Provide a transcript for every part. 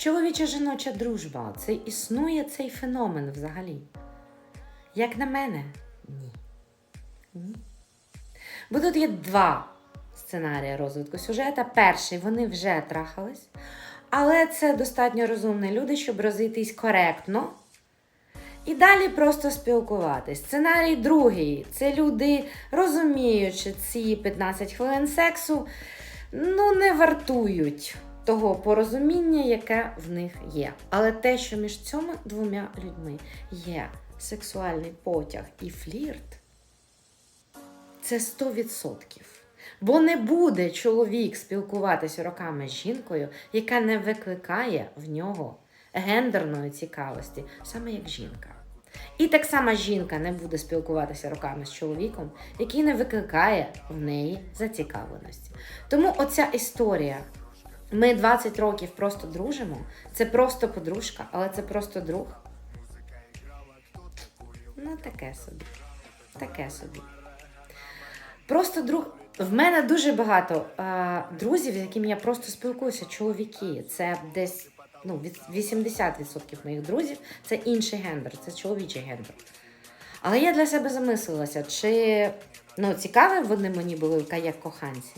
Чоловіча жіноча дружба це існує цей феномен взагалі. Як на мене, ні. Ні. Бо тут є два сценарії розвитку сюжета. Перший вони вже трахались, але це достатньо розумні люди, щоб розійтись коректно. І далі просто спілкуватись. Сценарій другий. Це люди, розуміючи ці 15 хвилин сексу, ну не вартують того порозуміння, яке в них є. Але те, що між цими двома людьми є сексуальний потяг і флірт, це 100%. Бо не буде чоловік спілкуватися роками з жінкою, яка не викликає в нього гендерної цікавості, саме як жінка. І так само жінка не буде спілкуватися роками з чоловіком, який не викликає в неї зацікавленості. Тому оця історія. Ми 20 років просто дружимо, це просто подружка, але це просто друг. Ну, таке собі. Таке собі. Просто друг. В мене дуже багато е, друзів, з якими я просто спілкуюся, чоловіки. Це десь ну, від 80% моїх друзів це інший гендер, це чоловічий гендер. Але я для себе замислилася, чи ну, цікаві вони мені були як коханці.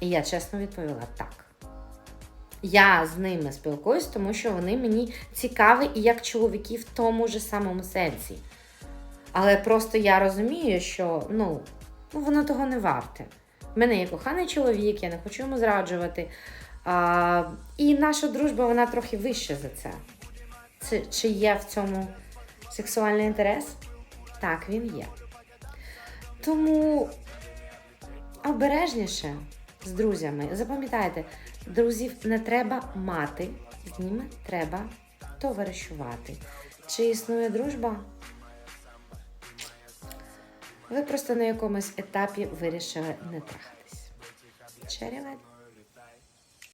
І я чесно відповіла так. Я з ними спілкуюсь, тому що вони мені цікаві і як чоловіки в тому ж самому сенсі. Але просто я розумію, що ну, воно того не варте. В мене є коханий чоловік, я не хочу йому зраджувати. А, і наша дружба вона трохи вища за це. це. Чи є в цьому сексуальний інтерес? Так, він є. Тому обережніше з друзями. Запам'ятайте, друзів не треба мати, з ними треба товаришувати. Чи існує дружба? Ви просто на якомусь етапі вирішили не трахатись. Черевет.